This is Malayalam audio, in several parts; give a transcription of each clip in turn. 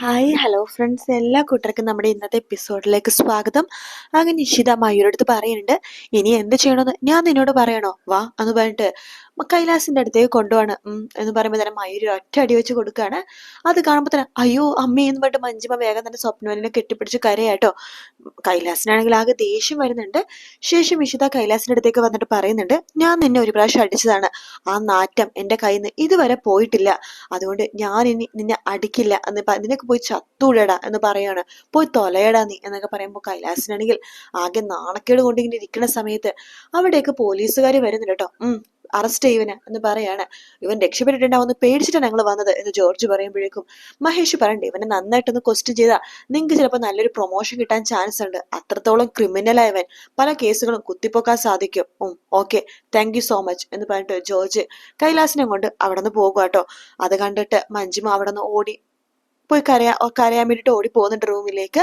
ഹായ് ഹലോ ഫ്രണ്ട്സ് എല്ലാ കൂട്ടർക്കും നമ്മുടെ ഇന്നത്തെ എപ്പിസോഡിലേക്ക് സ്വാഗതം. അങ്ങനെ നിഷിത മയൂരടുത്ത് പറയുന്നുണ്ട് ഇനി എന്ത് ചെയ്യണമെന്ന് ഞാൻ നിന്നോട് പറയണോ? വാ എന്ന് പറഞ്ഞിട്ട് കൈലാസിന്റെ അടുത്തേക്ക് കൊണ്ടുപോവാണ്. എന്ന് പറയുമ്പോൾ തന്നെ മയൂര് ഒറ്റ അടി വെച്ച് കൊടുക്കുകയാണ് അത് കാണുമ്പോൾ തന്നെ അയ്യോ അമ്മേ എന്ന് പറഞ്ഞിട്ട് മഞ്ജിമ വേഗം തന്നെ സ്വപ്നവലിനെ കെട്ടിപ്പിടിച്ച് കരയാട്ടോ. കൈലാസിനാണെങ്കിൽ ആകെ ദേഷ്യം വരുന്നുണ്ട്. ശേഷം ഇഷിത കൈലാസിന്റെ അടുത്തേക്ക് വന്നിട്ട് പറയുന്നുണ്ട് ഞാൻ നിന്നെ ഒരു പ്രാവശ്യം അടിച്ചതാണ്. ആ നാറ്റം എന്റെ കയ്യിൽ നിന്ന് ഇതുവരെ പോയിട്ടില്ല. അതുകൊണ്ട് ഞാൻ ഇനി നിന്നെ അടിക്കില്ല. എന്ന് നിനക്ക് പോയി ചത്തൂടടാ എന്ന് പറയാണ്. പോയി തൊലയടാ നീ എന്നൊക്കെ പറയുമ്പോൾ കൈലാസിനാണെങ്കിൽ ആകെ നാണക്കേട് കൊണ്ടിങ്ങനെ ഇരിക്കുന്ന സമയത്ത് അവിടെയൊക്കെ പോലീസുകാർ വരുന്നുണ്ട് കേട്ടോ. അറസ്റ്റ് ചെയ്യുവന് എന്ന് പറയാണ്. ഇവൻ രക്ഷപ്പെട്ടിട്ടുണ്ടാവുന്ന പേടിച്ചിട്ടാണ് ഞങ്ങൾ വന്നത് എന്ന് ജോർജ് പറയുമ്പോഴേക്കും മഹേഷ് പറയണ്ടേ ഇവനെ നന്നായിട്ടൊന്ന് ക്വസ്റ്റ്യൻ ചെയ്താൽ നിങ്ങൾക്ക് ചിലപ്പോൾ നല്ലൊരു പ്രൊമോഷൻ കിട്ടാൻ ചാൻസ് ഉണ്ട്. അത്രത്തോളം ക്രിമിനലായവൻ പല കേസുകളും കുത്തിപ്പൊക്കാൻ സാധിക്കും. ഉം okay thank you so much എന്ന് പറഞ്ഞിട്ട് ജോർജ് കൈലാസിനെ കൊണ്ട് അവിടെ നിന്ന് പോകുക കേട്ടോ അത് കണ്ടിട്ട് മഞ്ജിമ അവിടെ നിന്ന് ഓടി പോയി കരയാ കരയാൻ വേണ്ടിയിട്ട് ഓടി പോകുന്നുണ്ട് റൂമിലേക്ക്.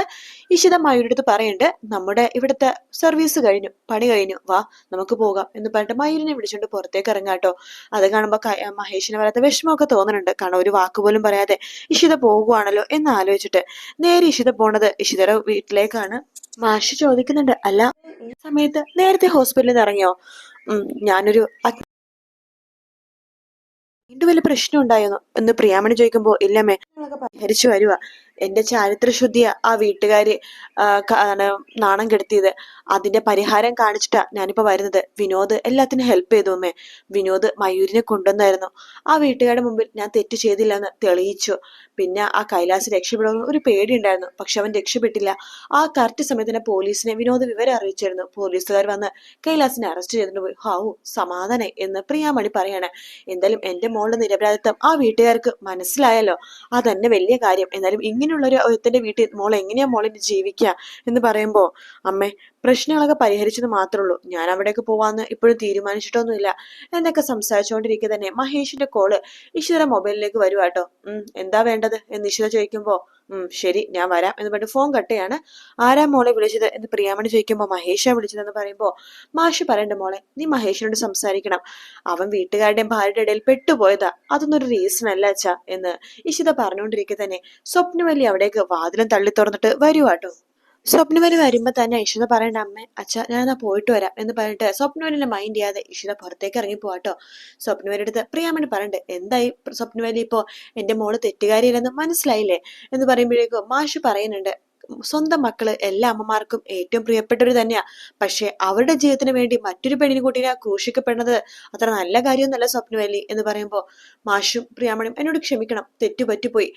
ഇഷിത മയൂരിടുത്ത് പറയുന്നുണ്ട് നമ്മുടെ ഇവിടുത്തെ സർവീസ് കഴിഞ്ഞു പണി കഴിഞ്ഞു. വാ നമുക്ക് പോകാം എന്ന് പറഞ്ഞിട്ട് മയൂരിനെ വിളിച്ചുകൊണ്ട് പുറത്തേക്ക് ഇറങ്ങാട്ടോ അത് കാണുമ്പോൾ മഹേഷിനെ വരാത്ത വിഷമമൊക്കെ തോന്നുന്നുണ്ട്. കാരണം ഒരു വാക്ക് പോലും പറയാതെ ഇഷിത പോകുവാണല്ലോ എന്ന് ആലോചിച്ചിട്ട്. നേരെ ഇഷിത പോണത് ഇഷിതയുടെ വീട്ടിലേക്കാണ്. മാഷി ചോദിക്കുന്നുണ്ട് അല്ല ഈ സമയത്ത് നേരത്തെ ഹോസ്പിറ്റലിൽ നിന്ന് ഇറങ്ങിയോ? ഞാനൊരു വീണ്ടും വലിയ പ്രശ്നം ഉണ്ടായിരുന്നു എന്ന് പ്രിയാമണി ചോദിക്കുമ്പോൾ ഇല്ലമ്മേ ഞങ്ങളൊക്കെ പരിഹരിച്ചു വരുക എന്റെ ചാരിത്രശുദ്ധിയ ആ വീട്ടുകാര് നാണം കെടുത്തിയത്. അതിന്റെ പരിഹാരം കാണിച്ചിട്ടാ ഞാനിപ്പോ വരുന്നത്. വിനോദ് എല്ലാത്തിനും ഹെൽപ്പ് ചെയ്തു അമ്മേ വിനോദ് മയൂരിനെ കൊണ്ടുവന്നായിരുന്നു. ആ വീട്ടുകാരുടെ മുമ്പിൽ ഞാൻ തെറ്റ് ചെയ്തില്ല എന്ന് തെളിയിച്ചു. പിന്നെ ആ കൈലാസ് രക്ഷപ്പെടുമെന്ന് ഒരു പേടി ഉണ്ടായിരുന്നു പക്ഷെ അവൻ രക്ഷപ്പെട്ടില്ല. ആ കറക്റ്റ് സമയത്ത് തന്നെ പോലീസിനെ വിനോദ് വിവരം അറിയിച്ചിരുന്നു. പോലീസുകാർ വന്ന് കൈലാസിനെ അറസ്റ്റ് ചെയ്തിട്ട് പോയി ഹാവു സമാധാനം എന്ന് പ്രിയാമണി പറയാണ്. എന്തായാലും എന്റെ മോളുടെ നിരപരാധിത്വം ആ വീട്ടുകാർക്ക് മനസ്സിലായല്ലോ. അതന്നെ വലിയ കാര്യം. എന്നാലും ഇങ്ങനെയുള്ള ഒരു ഒരുത്തന്റെ വീട്ടിൽ മോൾ എങ്ങനെയാ മോളിന് ജീവിക്കുക എന്ന് പറയുമ്പോൾ അമ്മേ പ്രശ്നങ്ങളൊക്കെ പരിഹരിച്ചത് മാത്രമേ ഉള്ളൂ. ഞാൻ അവിടേക്ക് പോവാന്ന് ഇപ്പോഴും തീരുമാനിച്ചിട്ടൊന്നുമില്ല. എന്നൊക്കെ സംസാരിച്ചുകൊണ്ടിരിക്കെ തന്നെ മഹേഷിന്റെ കോൾ ഈശ്വര മൊബൈലിലേക്ക് വരുവാട്ടോ ഉം എന്താ വേണ്ടത്? എന്ന് ഇഷിത ചോദിക്കുമ്പോ ഉം ശരി ഞാൻ വരാം എന്ന് പറഞ്ഞിട്ട് ഫോൺ കട്ടയാണ് ആരാ മോളെ വിളിച്ചത്? എന്ന് പ്രിയാമണി ചോദിക്കുമ്പോ മഹേഷാ വിളിച്ചതെന്ന് പറയുമ്പോ മാഷ് പറയണ്ട മോളെ നീ മഹേഷിനോട് സംസാരിക്കണം. അവൻ വീട്ടുകാരുടെയും ഭാര്യയുടെ ഇടയിൽ പെട്ടുപോയതാ. അതൊന്നും ഒരു റീസൺ അല്ല അച്ഛാ എന്ന് ഇഷിത പറഞ്ഞുകൊണ്ടിരിക്കെ തന്നെ സ്വപ്നവല്ലി അവിടേക്ക് വാതിലും തള്ളി തുറന്നിട്ട് വരുവാട്ടോ സ്വപ്നവലി വരുമ്പോ തന്നെ ഇഷിത പറയണ്ട അമ്മ അച്ഛ ഞാൻ എന്നാ പോയിട്ട് വരാം എന്ന് പറഞ്ഞിട്ട് സ്വപ്നവലിനെ മൈൻഡ് ചെയ്യാതെ ഇഷിത പുറത്തേക്ക് ഇറങ്ങി പോവാട്ടോ സ്വപ്നവരെടുത്ത് പ്രിയാമണി പറയണ്ടേ എന്തായി സ്വപ്നവലി ഇപ്പോ? എന്റെ മോൾ തെറ്റുകാരിയില്ലെന്ന് മനസ്സിലായില്ലേ? എന്ന് പറയുമ്പോഴേക്കും മാഷ് പറയുന്നുണ്ട് സ്വന്തം മക്കൾ എല്ലാ അമ്മമാർക്കും ഏറ്റവും പ്രിയപ്പെട്ടവര് തന്നെയാ. പക്ഷെ അവരുടെ ജീവിതത്തിന് വേണ്ടി മറ്റൊരു പെണ്ണിനെ കൂട്ടിനെ ക്രൂശിക്കപ്പെടുന്നത്. അത്ര നല്ല കാര്യമൊന്നുമല്ല സ്വപ്നവല്ലി എന്ന് പറയുമ്പോ മാഷും പ്രിയാമണിയും എന്നോട് ക്ഷമിക്കണം തെറ്റുപറ്റിപ്പോയി.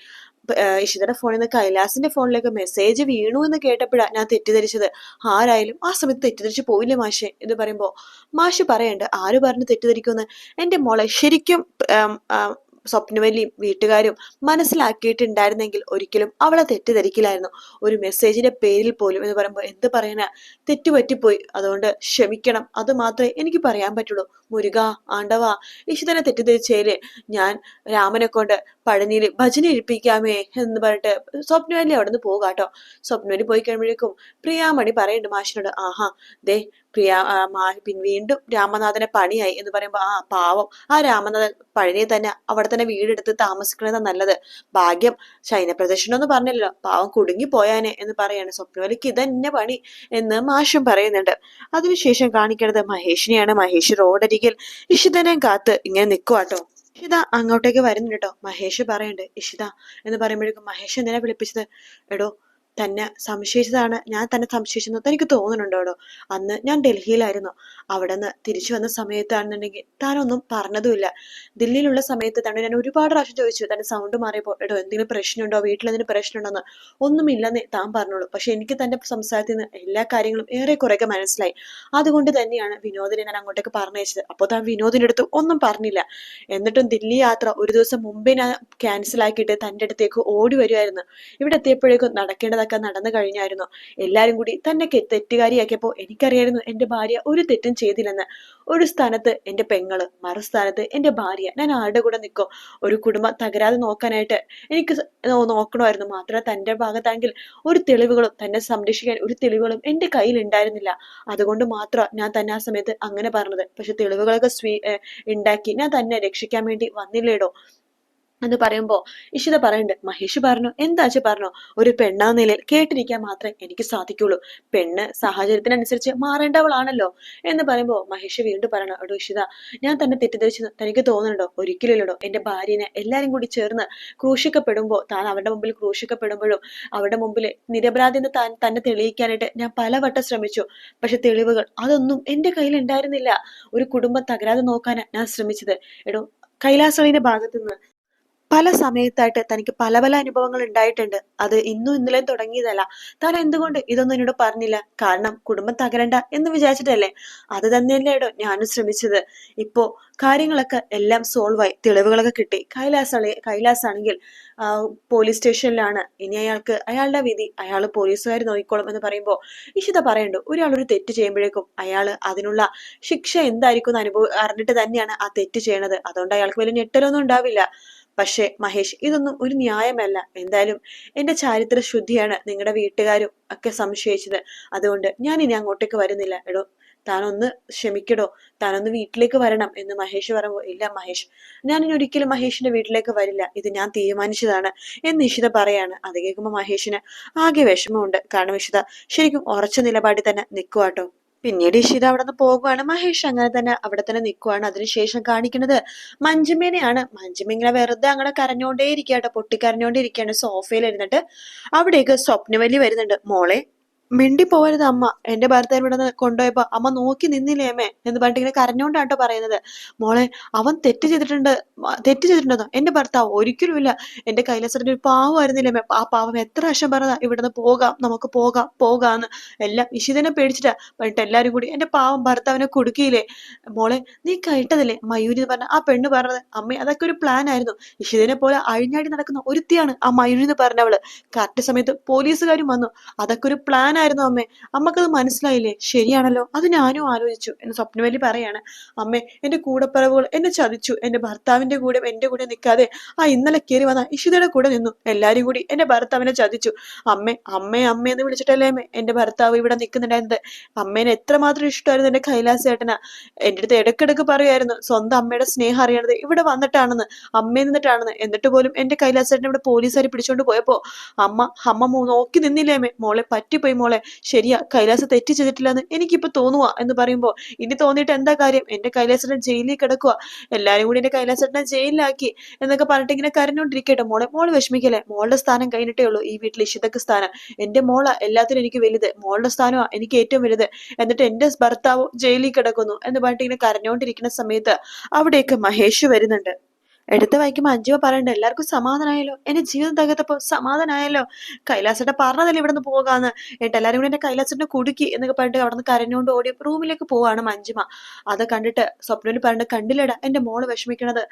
ഇഷിതയുടെ ഫോണിൽ നിന്ന് കൈലാസിന്റെ ഫോണിലേക്ക് മെസ്സേജ് വീണു എന്ന് കേട്ടപ്പോഴാണ് ഞാൻ തെറ്റിദ്ധരിച്ചത്. ആരായാലും ആ സമയത്ത് തെറ്റിദ്ധരിച്ച് പോയില്ലേ മാഷെ എന്ന് പറയുമ്പോൾ മാഷ് പറയണ്ട് ആര് പറഞ്ഞ് തെറ്റിദ്ധരിക്കുമെന്ന്? എന്റെ മോളെ ശരിക്കും സ്വപ്നവല്ലിയും വീട്ടുകാരും മനസ്സിലാക്കിയിട്ടുണ്ടായിരുന്നെങ്കിൽ ഒരിക്കലും അവളെ തെറ്റിദ്ധരിക്കില്ലായിരുന്നു. ഒരു മെസ്സേജിന്റെ പേരിൽ പോലും എന്ന് പറയുമ്പോൾ എന്ത് പറയാനാ തെറ്റുപറ്റിപ്പോയി. അതുകൊണ്ട് ക്ഷമിക്കണം. അത് മാത്രമേ എനിക്ക് പറയാൻ പറ്റുള്ളൂ. മുരുക ആണ്ടവ ഇഷിതനെ തെറ്റിദ്ധരിച്ചേൽ ഞാൻ രാമനെ കൊണ്ട് പഴനിയിൽ ഭജന എഴുപ്പിക്കാമേ എന്ന് പറഞ്ഞിട്ട് സ്വപ്നവല്ലി അവിടെ നിന്ന് പോകാട്ടോ. സ്വപ്നവല്ലി പോയി കഴിയുമ്പോഴേക്കും പ്രിയാമണി പറയുന്നുണ്ട് മാഷിനോട് ആഹാ ദേ പ്രിയ പിൻ വീണ്ടും രാമനാഥനെ പണിയായി എന്ന് പറയുമ്പോൾ ആ പാവം ആ രാമനാഥൻ പഴനിയെ തന്നെ അവിടെ തന്നെ വീടെടുത്ത് താമസിക്കണതാ നല്ലത്. ഭാഗ്യം ശൈനപ്രദക്ഷിണം എന്ന് പറഞ്ഞല്ലോ. പാവം കുടുങ്ങി പോയാനെ എന്ന് പറയാണ് സ്വപ്നവലിക്ക് ഇതന്നെ പണി എന്ന് മാഷും പറയുന്നുണ്ട്. അതിനുശേഷം കാണിക്കേണ്ടത് മഹേഷിനെയാണ്. മഹേഷ് റോഡരികിൽ ഇഷിതനെ കാത്ത് ഇങ്ങനെ നിൽക്കുവാട്ടോ ഇഷിത അങ്ങോട്ടേക്ക് വരുന്നുണ്ട് കേട്ടോ മഹേഷ് പറയുന്നുണ്ട് ഇഷിത എന്ന് പറയുമ്പോഴേക്കും മഹേഷ് എന്തിനാ വിളിപ്പിച്ചത്? എടോ തന്നെ സംശയിച്ചതാണ്. ഞാൻ തന്നെ സംശയിച്ചെന്ന് തനിക്ക് തോന്നുന്നുണ്ടോടോ? അന്ന് ഞാൻ ഡൽഹിയിലായിരുന്നു. അവിടെ നിന്ന് തിരിച്ചു വന്ന സമയത്താണെന്നുണ്ടെങ്കിൽ താനൊന്നും പറഞ്ഞതുമില്ല. ദില്ലിയിലുള്ള സമയത്ത് തന്നെ ഞാൻ ഒരുപാട് പ്രാവശ്യം ചോദിച്ചു തന്നെ സൗണ്ട് മാറിയപ്പോൾ എടോ എന്തെങ്കിലും പ്രശ്നമുണ്ടോ? വീട്ടിൽ എന്തെങ്കിലും പ്രശ്നമുണ്ടോന്ന് ഒന്നുമില്ലെന്ന് താൻ പറഞ്ഞോളൂ. പക്ഷെ എനിക്ക് തന്റെ സംസാരത്തിൽ നിന്ന് എല്ലാ കാര്യങ്ങളും ഏറെ കുറെയൊക്കെ മനസ്സിലായി. അതുകൊണ്ട് തന്നെയാണ് വിനോദിനെ ഞാൻ അങ്ങോട്ടേക്ക് പറഞ്ഞയച്ചത്. അപ്പോൾ താൻ വിനോദിന്റെ അടുത്ത് ഒന്നും പറഞ്ഞില്ല. എന്നിട്ടും ദില്ലി യാത്ര ഒരു ദിവസം മുമ്പേ ഞാൻ ക്യാൻസൽ ആക്കിയിട്ട് തന്റെ അടുത്തേക്ക് ഓടി വരുമായിരുന്നു ഇവിടെ എത്തിയപ്പോഴേക്കും നടക്കേണ്ടതൊക്കെ നടന്നു കഴിഞ്ഞായിരുന്നു. എല്ലാരും കൂടി തന്നെ തെറ്റുകാരിയാക്കിയപ്പോൾ എനിക്കറിയായിരുന്നു എന്റെ ഭാര്യ ഒരു തെറ്റും ചെയ്തില്ലെന്ന്. ഒരു സ്ഥാനത്ത് എന്റെ പെങ്ങൾ മറുസ്ഥാനത്ത് എന്റെ ഭാര്യ. ഞാൻ ആരുടെ കൂടെ നിൽക്കും? ഒരു കുടുംബം തകരാതെ നോക്കാനായിട്ട് എനിക്ക് നോക്കണമായിരുന്നു. മാത്രമല്ല തന്റെ ഭാഗത്താണെങ്കിൽ ഒരു തെളിവുകളും തന്നെ സംരക്ഷിക്കാൻ ഒരു തെളിവുകളും എന്റെ കയ്യിൽ ഉണ്ടായിരുന്നില്ല. അതുകൊണ്ട് മാത്രം ഞാൻ തന്നെ ആ സമയത്ത് അങ്ങനെ പറഞ്ഞത്. പക്ഷെ തെളിവുകളൊക്കെ സ്വീ ഉണ്ടാക്കി ഞാൻ തന്നെ രക്ഷിക്കാൻ വേണ്ടി വന്നില്ലേടോ? എന്ന് പറയുമ്പോൾ ഇഷിത പറയുന്നുണ്ട് മഹേഷ് പറഞ്ഞു എന്താ അച്ഛ പറഞ്ഞു? ഒരു പെണ്ണാ നിലയിൽ കേട്ടിരിക്കാൻ മാത്രമേ എനിക്ക് സാധിക്കുള്ളൂ. പെണ്ണ് സാഹചര്യത്തിനനുസരിച്ച് മാറേണ്ടവളാണല്ലോ. എന്ന് പറയുമ്പോൾ മഹേഷ് വീണ്ടും പറയണം എടോ ഇഷിത ഞാൻ തന്നെ തെറ്റിദ്ധരിച്ച് തനിക്ക് തോന്നുന്നുണ്ടോ? ഒരിക്കലില്ലടോ എന്റെ ഭാര്യനെ എല്ലാരും കൂടി ചേർന്ന് ക്രൂശിക്കപ്പെടുമ്പോൾ താൻ അവരുടെ മുമ്പിൽ ക്രൂശിക്കപ്പെടുമ്പോഴും അവരുടെ മുമ്പിൽ നിരപരാധി എന്ന് താൻ തന്നെ തെളിയിക്കാനായിട്ട് ഞാൻ പലവട്ടം ശ്രമിച്ചു. പക്ഷെ തെളിവുകൾ അതൊന്നും എന്റെ കയ്യിൽ ഉണ്ടായിരുന്നില്ല. ഒരു കുടുംബം തകരാതെ നോക്കാനാണ് ഞാൻ ശ്രമിച്ചത്. എടോ കൈലാസളിന്റെ ഭാഗത്തുനിന്ന് പല സമയത്തായിട്ട് തനിക്ക് പല പല അനുഭവങ്ങൾ ഉണ്ടായിട്ടുണ്ട്. അത് ഇന്നും ഇന്നലെയും തുടങ്ങിയതല്ല. താൻ എന്തുകൊണ്ട് ഇതൊന്നും എന്നോട് പറഞ്ഞില്ല? കാരണം കുടുംബം തകരണ്ട എന്ന് വിചാരിച്ചിട്ടല്ലേ? അത് തന്നെയല്ലേടോ ഞാനും ശ്രമിച്ചത്. ഇപ്പോ കാര്യങ്ങളൊക്കെ എല്ലാം സോൾവ് ആയി തെളിവുകളൊക്കെ കിട്ടി. കൈലാസ് കൈലാസ് ആണെങ്കിൽ പോലീസ് സ്റ്റേഷനിലാണ്. ഇനി അയാൾക്ക് അയാളുടെ വിധി അയാൾ പോലീസുകാർ നോക്കിക്കോളും എന്ന് പറയുമ്പോൾ ഇഷിത പറയണ്ടു ഒരാൾ ഒരു തെറ്റ് ചെയ്യുമ്പോഴേക്കും അയാൾ അതിനുള്ള ശിക്ഷ എന്തായിരിക്കും എന്ന് അനുഭവം അറിഞ്ഞിട്ട് തന്നെയാണ് ആ തെറ്റ് ചെയ്യണത്. അതുകൊണ്ട് അയാൾക്ക് വലിയ ഞെട്ടലൊന്നും ഉണ്ടാവില്ല. പക്ഷേ മഹേഷ് ഇതൊന്നും ഒരു ന്യായമല്ല. എന്തായാലും എന്റെ ചാരിത്ര ശുദ്ധിയാണ് നിങ്ങളുടെ വീട്ടുകാരും ഒക്കെ സംശയിച്ചത്. അതുകൊണ്ട് ഞാൻ ഇനി അങ്ങോട്ടേക്ക് വരുന്നില്ല. എടോ താനൊന്ന് ക്ഷമിക്കടോ. താനൊന്ന് വീട്ടിലേക്ക് വരണം എന്ന് മഹേഷ് പറയുമ്പോൾ ഇല്ല മഹേഷ് ഞാൻ ഇനി ഒരിക്കലും മഹേഷിന്റെ വീട്ടിലേക്ക് വരില്ല. ഇത് ഞാൻ തീരുമാനിച്ചതാണ് എന്ന് ഇഷിത പറയാണ്. അത് കേൾക്കുമ്പോൾ മഹേഷിന് ആകെ വിഷമമുണ്ട്. കാരണം ഇഷിത ശരിക്കും ഉറച്ച നിലപാടിൽ തന്നെ നിൽക്കുവാട്ടോ പിന്നീട് ഇഷിത അവിടെ നിന്ന് പോകുവാണ്. മഹേഷ് അങ്ങനെ തന്നെ അവിടെ തന്നെ നിൽക്കുവാണ് അതിനുശേഷം കാണിക്കുന്നത് മഞ്ജുമേനെയാണ്. മഞ്ജുമ ഇങ്ങനെ വെറുതെ അങ്ങനെ കരഞ്ഞോണ്ടേ ഇരിക്കട്ടോ പൊട്ടിക്കരഞ്ഞോണ്ടേ ഇരിക്കുകയാണ് സോഫയിൽ ഇരുന്നിട്ട്. അവിടേക്ക് സ്വപ്നവലി വരുന്നുണ്ട്. മോളെ മിണ്ടി പോവരുത് അമ്മ. എന്റെ ഭർത്താവ് ഇവിടെ കൊണ്ടുപോയപ്പോ അമ്മ നോക്കി നിന്നില്ലേ അമ്മേ എന്ന് പറഞ്ഞിട്ട് ഇങ്ങനെ കരഞ്ഞോണ്ടാട്ടോ പറയുന്നത്. മോളെ അവൻ തെറ്റ് ചെയ്തിട്ടുണ്ട്. തെറ്റ് ചെയ്തിട്ടുണ്ടെന്നോ? എന്റെ ഭർത്താവ് ഒരിക്കലും ഇല്ല. എന്റെ കൈലാസറിന്റെ ഒരു പാവമായിരുന്നില്ലേ അമ്മേ? ആ പാവം എത്ര വർഷം പറഞ്ഞതാ? ഇവിടുന്ന് പോകാം നമുക്ക് പോകാം പോകാന്ന്. എല്ലാം ഇഷിതനെ പേടിച്ചിട്ടാ പറഞ്ഞിട്ട് എല്ലാരും കൂടി എന്റെ പാവം ഭർത്താവിനെ കൊടുക്കിയില്ലേ? മോളെ നീ കേട്ടതില്ലേ? മയൂരി എന്ന് പറഞ്ഞ ആ പെണ്ണ് പറഞ്ഞത്. അമ്മേ അതൊക്കെ ഒരു പ്ലാൻ ആയിരുന്നു. ഇഷിതനെ പോലെ അഴിഞ്ഞാടി നടക്കുന്ന ഒരുത്തിയാണ് ആ മയൂരി എന്ന് പറഞ്ഞവൾ. കറക്റ്റ് സമയത്ത് പോലീസുകാരും വന്നു. അതൊക്കെ ഒരു പ്ലാൻ ആയിരുന്നു അമ്മേ. അമ്മക്കത് മനസ്സിലായില്ലേ? ശരിയാണല്ലോ. അത് ഞാനും ആലോചിച്ചു. എന്ന് സ്വപ്നവലി പറയാണ്. അമ്മേ എന്റെ കൂടപ്പിറവുകൾ എന്നെ ചതിച്ചു. എന്റെ ഭർത്താവിന്റെ കൂടെ എന്റെ കൂടെ നിൽക്കാതെ ആ ഇന്നലെ കയറി വന്ന ഇഷിതയുടെ കൂടെ നിന്നു. എല്ലാരും കൂടി എന്റെ ഭർത്താവിനെ ചതിച്ചു. അമ്മേ അമ്മേ അമ്മേ എന്ന് വിളിച്ചിട്ടല്ലേ അമ്മേ? എന്റെ ഭർത്താവ് ഇവിടെ നിൽക്കുന്നുണ്ടായിരുന്നത്. അമ്മേനെ എത്രമാത്രം ഇഷ്ടമായിരുന്നു എന്റെ കൈലാസ ചേട്ടനാ. എന്റെ അടുത്ത് ഇടക്കിടക്ക് പറയുമായിരുന്നു സ്വന്തം അമ്മയുടെ സ്നേഹം അറിയണത് ഇവിടെ വന്നിട്ടാണെന്ന് അമ്മയിൽ നിന്നിട്ടാണെന്ന്. എന്നിട്ട് പോലും എന്റെ കൈലാസേട്ടനെ ഇവിടെ പോലീസുകാർ പിടിച്ചോണ്ട് പോയപ്പോ അമ്മ അമ്മ നോക്കി നിന്നില്ലേ അമ്മേ? മോളെ പറ്റിപ്പോയി മോളെ ശരിയാ കൈലാസ് തെറ്റ് ചെയ്തിട്ടില്ലെന്ന് എനിക്കിപ്പോ തോന്നുക എന്ന് പറയുമ്പോ ഇനി തോന്നിയിട്ട് എന്താ കാര്യം? എന്റെ കൈലാസേട്ടൻ ജയിലിൽ കിടക്കുക എല്ലാരും കൂടി എന്റെ കൈലാസേട്ടനെ ജയിലിലാക്കി എന്നൊക്കെ പറഞ്ഞിട്ട് ഇങ്ങനെ കരഞ്ഞോണ്ടിരിക്കട്ടെ മോളെ. മോൾ വിഷമിക്കല്ലേ? മോളുടെ സ്ഥാനം കഴിഞ്ഞിട്ടേ ഉള്ളൂ ഈ വീട്ടിൽ ഇഷിതക്ക് സ്ഥാനം. എന്റെ മോള എല്ലാത്തിനും എനിക്ക് വലുത്. മോളുടെ സ്ഥാനമാ എനിക്ക് ഏറ്റവും വലുത്. എന്നിട്ട് എന്റെ ഭർത്താവ് ജയിലിൽ കിടക്കുന്നു എന്ന് പറഞ്ഞിട്ട് ഇങ്ങനെ കരഞ്ഞോണ്ടിരിക്കുന്ന സമയത്ത് അവിടെയൊക്കെ മഹേഷ് വരുന്നുണ്ട്. എടുത്ത വായിക്കുമ്പോ അഞ്ചുവ പറയണ്ട എല്ലാവർക്കും സമാധാനമായല്ലോ എന്റെ ജീവിതം തകർത്തപ്പോ സമാധാനമായല്ലോ കൈലാസേട്ട പറഞ്ഞതല്ലേ ഇവിടുന്ന് പോകാന്ന്? എന്നിട്ട് എല്ലാരും കൂടി എന്റെ കൈലാസേട്ടനെ കുടുക്കി എന്നൊക്കെ പറഞ്ഞിട്ട് അവിടെ നിന്ന് കരഞ്ഞുകൊണ്ട് ഓടി റൂമിലേക്ക് പോവാണ് മഞ്ജുമ. അത് കണ്ടിട്ട് സ്വപ്നയിൽ പറഞ്ഞിട്ട് കണ്ടില്ലടാ എന്റെ മോൾ വിഷമിക്കണത്.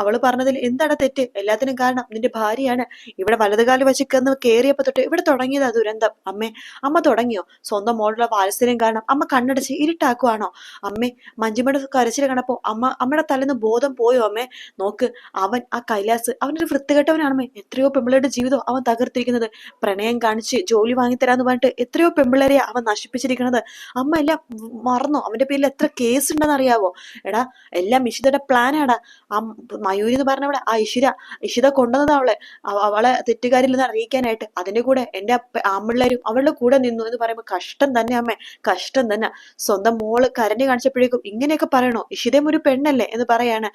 അവൾ പറഞ്ഞതിൽ എന്താണ് തെറ്റ്? എല്ലാത്തിനും കാരണം നിന്റെ ഭാര്യയാണ്. ഇവിടെ വലതുകാലി വെച്ച് കന്ന് കയറിയപ്പോ തൊട്ട് ഇവിടെ തുടങ്ങിയതാ ദുരന്തം. അമ്മേ അമ്മ തുടങ്ങിയോ? സ്വന്തം മോളുടെ വാത്സല്യം കാരണം അമ്മ കണ്ണടച്ച് ഇരുട്ടാക്കുവാണോ? അമ്മേ മഞ്ജുമയുടെ കരച്ചിൽ കണ്ടപ്പോ അമ്മ അമ്മയുടെ തലേന്ന് ബോധം പോയോ അമ്മേ? നോക്ക് അവൻ ആ കൈലാസ് അവനൊരു വൃത്തികെട്ടവനാണമ്മേ എത്രയോ പെമ്പിളരുടെ ജീവിതം അവൻ തകർത്തിരിക്കുന്നത്. പ്രണയം കാണിച്ച് ജോലി വാങ്ങിത്തരാന്ന് പറഞ്ഞിട്ട് എത്രയോ പെമ്പിളരെ അവൻ നശിപ്പിച്ചിരിക്കുന്നത്. അമ്മ എല്ലാം മറന്നോ? അവന്റെ പേരിൽ എത്ര കേസ് ഉണ്ടെന്ന് അറിയാവോ? എടാ എല്ലാം ഇഷിതയുടെ പ്ലാനാടാ ആ മയൂരി എന്ന് പറഞ്ഞവളെ ആ ഇഷിര ഇഷിത കൊണ്ടുവന്നത് അവളെ അവ- അവളെ തെറ്റുകാരില്ലെന്ന് അറിയിക്കാനായിട്ട്. അതിന്റെ കൂടെ എന്റെ ആമ്പിള്ളേരും അവളുടെ കൂടെ നിന്നു എന്ന് പറയുമ്പോൾ കഷ്ടം തന്നെ അമ്മേ കഷ്ടം തന്നെ. സ്വന്തം മോൾ കരഞ്ഞു കാണിച്ചപ്പോഴേക്കും ഇങ്ങനെയൊക്കെ പറയണോ? ഇഷിതയും ഒരു പെണ്ണല്ലേ എന്ന് പറയാണ്.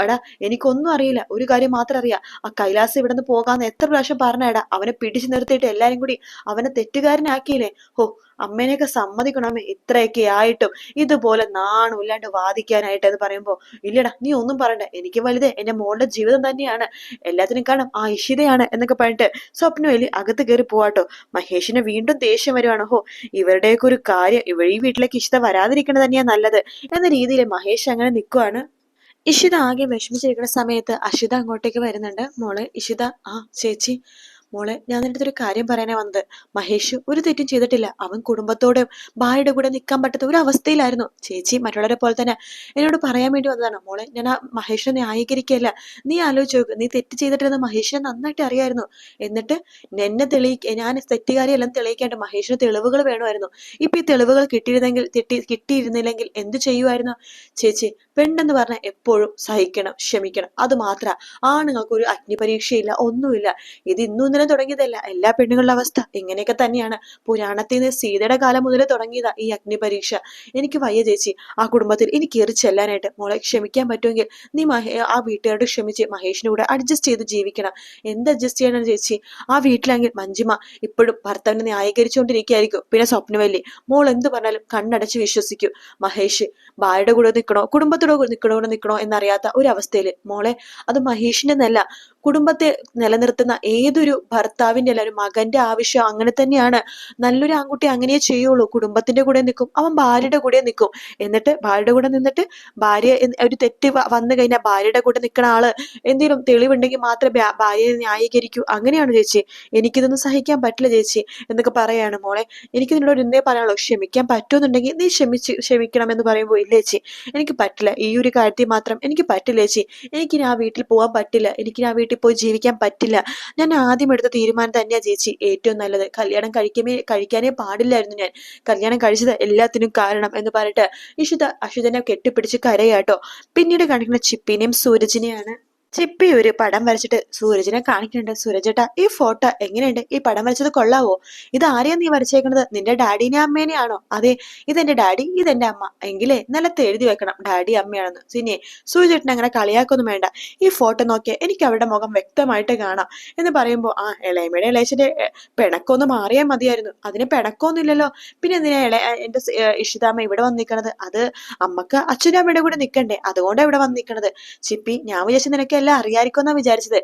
എടാ എനിക്കൊന്നും അറിയില്ല. ഒരു കാര്യം മാത്രം അറിയാം. ആ കൈലാസ് ഇവിടെ നിന്ന് പോകാന്ന് എത്ര പ്രാവശ്യം പറഞ്ഞേടാ? അവനെ പിടിച്ചു നിർത്തിയിട്ട് എല്ലാരും കൂടി അവനെ തെറ്റുകാരനാക്കിയില്ലേ? ഹോ അമ്മേനെയൊക്കെ സമ്മതിക്കണമേ ഇത്രയൊക്കെ ആയിട്ടും ഇതുപോലെ നാണു ഇല്ലാണ്ട് വാദിക്കാനായിട്ട് എന്ന് പറയുമ്പോ ഇല്ലടാ നീ ഒന്നും പറയണ്ട. എനിക്ക് വലുത് എന്റെ മോളുടെ ജീവിതം തന്നെയാണ്. എല്ലാത്തിനും കാണും ആ ഇഷിതയാണ് എന്നൊക്കെ പറഞ്ഞിട്ട് സ്വപ്നവേലി അകത്ത് കയറി പോവാട്ടോ. മഹേഷിനെ വീണ്ടും ദേഷ്യം വരുവാണ്. ഹോ ഇവരുടെയൊക്കെ ഒരു കാര്യം ഇവ ഈ വീട്ടിലേക്ക് ഇഷിത വരാതിരിക്കണത് തന്നെയാ നല്ലത്. എന്ന രീതിയിൽ മഹേഷ് അങ്ങനെ നിൽക്കുവാണ് ഇഷിത ആകെ വിഷമിച്ചിരിക്കുന്ന സമയത്ത് അഷിത അങ്ങോട്ടേക്ക് വരുന്നുണ്ട്. മോൾ ഇഷിത ആ ചേച്ചി മോളെ ഞാൻ നിന്റെ ഒരു കാര്യം പറയാനാ വന്നത്. മഹേഷ് ഒരു തെറ്റും ചെയ്തിട്ടില്ല. അവൻ കുടുംബത്തോടും ഭാര്യയുടെ കൂടെ നിൽക്കാൻ പറ്റാത്ത ഒരു അവസ്ഥയിലായിരുന്നു. ചേച്ചി മറ്റുള്ളവരെ പോലെ തന്നെ എന്നോട് പറയാൻ വേണ്ടി വന്നതാണ്. മോളെ ഞാൻ ആ മഹേഷിനെ ന്യായീകരിക്കുകയല്ല. നീ ആലോചിച്ച് നോക്ക്. നീ തെറ്റ് ചെയ്തിട്ടില്ലെന്ന് മഹേഷിനെ നന്നായിട്ട് അറിയായിരുന്നു. എന്നിട്ട് എന്നെ തെളിയിക്ക ഞാൻ തെറ്റുകാരിയെല്ലാം തെളിയിക്കേണ്ട മഹേഷിന് തെളിവുകൾ വേണമായിരുന്നു. ഇപ്പൊ ഈ തെളിവുകൾ കിട്ടിയിരുന്നെങ്കിൽ തെറ്റി കിട്ടിയിരുന്നില്ലെങ്കിൽ എന്ത് ചെയ്യുമായിരുന്നു? ചേച്ചി പെണ്ണെന്ന് പറഞ്ഞാൽ എപ്പോഴും സഹിക്കണം ക്ഷമിക്കണം. അത് മാത്ര. ആണുങ്ങൾക്ക് ഒരു അഗ്നിപരീക്ഷയില്ല ഒന്നുമില്ല. ഇത് ഇന്നും തുടങ്ങിയതല്ല. എല്ലാ പെണ്ണുങ്ങളുടെ അവസ്ഥ ഇങ്ങനെയൊക്കെ തന്നെയാണ്. പുരാണത്തിൽ നിന്ന് സീതയുടെ കാലം മുതൽ തുടങ്ങിയതാ ഈ അഗ്നി പരീക്ഷ എനിക്ക് വയ്യ ചേച്ചി ആ കുടുംബത്തിൽ എനിക്ക് എറി ചെല്ലാനായിട്ട്. മോളെ ക്ഷമിക്കാൻ പറ്റുമെങ്കിൽ നീ മഹേ ആ വീട്ടുകാരോട് ക്ഷമിച്ച് മഹേഷിന്റെ കൂടെ അഡ്ജസ്റ്റ് ചെയ്ത് ജീവിക്കണം. എന്ത് അഡ്ജസ്റ്റ് ചെയ്യണം ചേച്ചി? ആ വീട്ടിലാണെങ്കിൽ മഞ്ജിമ ഇപ്പോഴും ഭർത്താവിനെ ന്യായീകരിച്ചുകൊണ്ടിരിക്കുകയായിരിക്കും. പിന്നെ സ്വപ്നവല്ലി മോൾ എന്ത് പറഞ്ഞാലും കണ്ണടച്ച് വിശ്വസിക്കൂ. മഹേഷ് ഭാര്യയുടെ കൂടെ നിൽക്കണോ കുടുംബത്തോടെ കൂടെ നിൽക്കണോ നിൽക്കണോ എന്നറിയാത്ത ഒരു അവസ്ഥയിൽ മോളെ അത് മഹേഷിന്റെ എന്നല്ല കുടുംബത്തെ നിലനിർത്തുന്ന ഏതൊരു ഭർത്താവിന്റെ അല്ല ഒരു മകന്റെ ആവശ്യം അങ്ങനെ തന്നെയാണ്. നല്ലൊരു ആൺകുട്ടി അങ്ങനെയേ ചെയ്യുള്ളൂ. കുടുംബത്തിന്റെ കൂടെ നിൽക്കും. അവൻ ഭാര്യയുടെ കൂടെ നിൽക്കും. എന്നിട്ട് ഭാര്യയുടെ കൂടെ നിന്നിട്ട് ഭാര്യ ഒരു തെറ്റ് വന്നു കഴിഞ്ഞാൽ ഭാര്യയുടെ കൂടെ നിൽക്കുന്ന ആൾ എന്തെങ്കിലും തെളിവുണ്ടെങ്കിൽ മാത്രമേ ഭാര്യയെ ന്യായീകരിക്കൂ. അങ്ങനെയാണ് ചേച്ചി. എനിക്കിതൊന്നും സഹിക്കാൻ പറ്റില്ല ചേച്ചി എന്നൊക്കെ പറയാണ് മോളെ. എനിക്ക് നിന്നോട് ഇന്നേ പറയാനുള്ളൂ. ക്ഷമിക്കാൻ പറ്റുമെന്നുണ്ടെങ്കിൽ നീ ക്ഷമിച്ച് ക്ഷമിക്കണം എന്ന് പറയുമ്പോൾ ഇല്ല ചേച്ചി? എനിക്ക് പറ്റില്ല. ഈ ഒരു കാര്യത്തിൽ മാത്രം എനിക്ക് പറ്റില്ല ചേച്ചി. എനിക്കിനി ആ വീട്ടിൽ പോകാൻ പറ്റില്ല. എനിക്കിനി ആ വീട്ടിൽ പോയി ജീവിക്കാൻ പറ്റില്ല. ഞാൻ ആദ്യം എടുത്ത തീരുമാനം തന്നെയാണ് ചേച്ചി. ഏറ്റവും നല്ലത്. കല്യാണം കഴിക്കുമേ കഴിക്കാനേ പാടില്ലായിരുന്നു ഞാൻ. കല്യാണം കഴിച്ചത് എല്ലാത്തിനും കാരണം എന്ന് പറഞ്ഞിട്ട് ഇഷിത അഷിതനെ കെട്ടിപ്പിടിച്ച് കരയാട്ടോ. പിന്നീട് കാണിക്കുന്ന ചിപ്പിനെയും സൂരജിനെയാണ് ചിപ്പി ഒരു പടം വരച്ചിട്ട് സൂരജിനെ കാണിക്കുന്നുണ്ട്. സൂരജേട്ടാ ഈ ഫോട്ടോ എങ്ങനെയുണ്ട്? ഈ പടം വരച്ചത് കൊള്ളാവോ? ഇത് ആരെയാ നീ വരച്ചേക്കുന്നത് നിന്റെ ഡാഡിനെ അമ്മേനെയാണോ? അതെ ഇതെന്റെ ഡാഡി ഇതെന്റെ അമ്മ. എങ്കിലേ നിലത്ത് എഴുതി വെക്കണം. ഡാഡി അമ്മയാണെന്ന്. സിനിയെ സൂരജേട്ടൻ അങ്ങനെ കളിയാക്കൊന്നും വേണ്ട. ഈ ഫോട്ടോ നോക്കിയാൽ എനിക്ക് അവരുടെ മുഖം വ്യക്തമായിട്ട് കാണാം എന്ന് പറയുമ്പോൾ ആ ഇളയമയുടെ ഇളയച്ചന്റെ പിണക്കൊന്ന് മാറിയാൽ മതിയായിരുന്നു. അതിന് പിണക്കൊന്നുമില്ലല്ലോ പിന്നെ എന്തിനാ ഇള എന്റെ ഇഷിതാമ്മ ഇവിടെ വന്ന് നിൽക്കണത് അത് അമ്മയ്ക്ക് അച്ഛനും അമ്മയുടെ കൂടെ നിൽക്കണ്ടേ അതുകൊണ്ടാണ് ഇവിടെ വന്ന് നിൽക്കണത് ചിപ്പി ഞാൻ വിചാരിച്ച നിനക്ക് എല്ലാം അറിയാമായിരിക്കുമെന്നാ വിചാരിച്ചത്.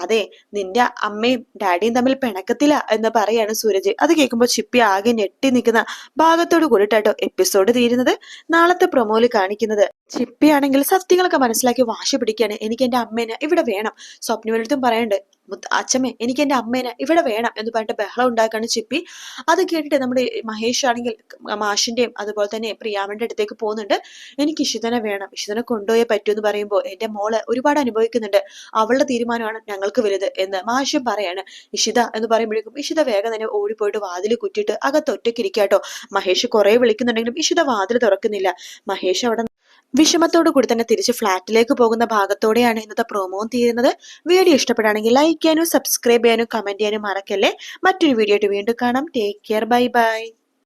അതെ നിന്റെ അമ്മയും ഡാഡിയും തമ്മിൽ പിണക്കത്തില്ല എന്ന് പറയാണ് സൂരജ്. അത് കേൾക്കുമ്പോൾ ചിപ്പി ആകെ ഞെട്ടി നിൽക്കുന്ന ഭാഗത്തോട് കൂടിയിട്ടാട്ടോ എപ്പിസോഡ് തീരുന്നത്. നാളത്തെ പ്രൊമോയിൽ കാണിക്കുന്നത്. ചിപ്പി ആണെങ്കിൽ സത്യങ്ങളൊക്കെ മനസ്സിലാക്കി വാശി പിടിക്കാണ് എനിക്ക് എന്റെ അമ്മേനെ ഇവിടെ വേണം. സ്വപ്നവനടുത്തും പറയണ്ട് അച്ഛമ്മേ എനിക്ക് എന്റെ അമ്മേനെ ഇവിടെ വേണം എന്ന് പറഞ്ഞിട്ട് ബഹളം ഉണ്ടാക്കാണ് ചിപ്പി. അത് കേട്ടിട്ട് നമ്മുടെ മഹേഷ് ആണെങ്കിൽ മാഷിന്റെയും അതുപോലെ തന്നെ പ്രിയാമന്റെ അടുത്തേക്ക് പോകുന്നുണ്ട്. എനിക്ക് ഇഷിതനെ വേണം ഇഷിതനെ കൊണ്ടുപോയേ പറ്റൂ എന്ന് പറയുമ്പോൾ എന്റെ മോൾ ഒരുപാട് അനുഭവിക്കുന്നുണ്ട്. അവളുടെ തീരുമാനമാണ് ഞങ്ങൾക്ക് വലുത് എന്ന് മാഷും പറയാണ്. ഇഷിത എന്ന് പറയുമ്പോഴേക്കും ഇഷിത വേഗം തന്നെ ഓടിപ്പോയിട്ട് വാതിൽ കുറ്റിയിട്ട് അകത്ത് ഒറ്റയ്ക്ക് ഇരിക്കാട്ടോ മഹേഷ് കുറെ വിളിക്കുന്നുണ്ടെങ്കിലും ഇഷിത വാതിൽ തുറക്കുന്നില്ല. മഹേഷ് അവിടെ വിഷമത്തോടു കൂടി തന്നെ തിരിച്ച് ഫ്ലാറ്റിലേക്ക് പോകുന്ന ഭാഗത്തോടെയാണ് ഇന്നത്തെ പ്രൊമോ തീരുന്നത്. വീഡിയോ ഇഷ്ടപ്പെടുകയാണെങ്കിൽ ലൈക്ക് ചെയ്യാനും സബ്സ്ക്രൈബ് ചെയ്യാനും കമന്റ് ചെയ്യാനും മറക്കല്ലേ. മറ്റൊരു വീഡിയോ ആയിട്ട് വീണ്ടും കാണാം. Take care bye bye